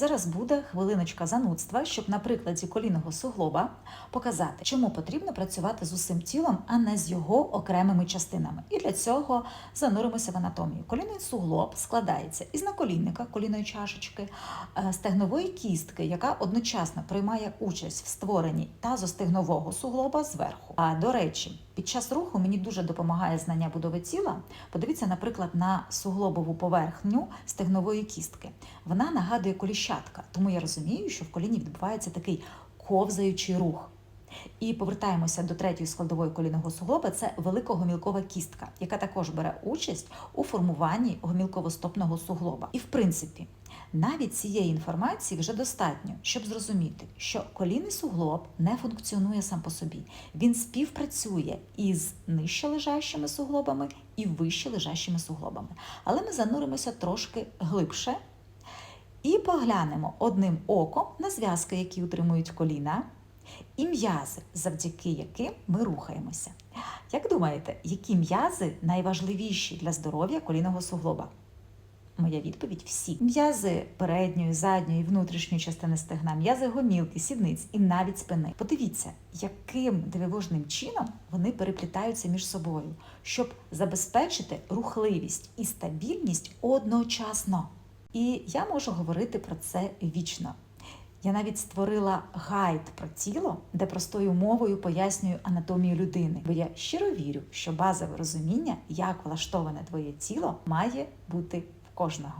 Зараз буде хвилиночка занудства, щоб на прикладі колінного суглоба показати, чому потрібно працювати з усім тілом, а не з його окремими частинами. І для цього зануримося в анатомію. Колінний суглоб складається із наколінника, колінної чашечки, е, стегнової кістки, яка одночасно приймає участь в створенні тазостегнового суглоба зверху. А до речі, під час руху мені дуже допомагає знання будови тіла. Подивіться, наприклад, на суглобову поверхню стегнової кістки. Вона нагадує коліщатка, тому я розумію, що в коліні відбувається такий ковзаючий рух. І повертаємося до третьої складової колінного суглоба. Це великогомілкова кістка, яка також бере участь у формуванні гомілково-стопного суглоба. І в принципі, навіть цієї інформації вже достатньо, щоб зрозуміти, що колінний суглоб не функціонує сам по собі. Він співпрацює із нижче лежащими суглобами і вище лежащими суглобами. Але ми зануримося трошки глибше і поглянемо одним оком на зв'язки, які утримують коліна, і м'язи, завдяки яким ми рухаємося. Як думаєте, які м'язи найважливіші для здоров'я колінного суглоба? Моя відповідь всі. М'язи передньої, задньої, внутрішньої частини стегна, м'язи гомілки, сідниць і навіть спини. Подивіться, яким дивовижним чином вони переплітаються між собою, щоб забезпечити рухливість і стабільність одночасно. І я можу говорити про це вічно. Я навіть створила гайд про тіло, де простою мовою пояснюю анатомію людини, бо я щиро вірю, що базове розуміння, як влаштоване твоє тіло, має бути в кожного.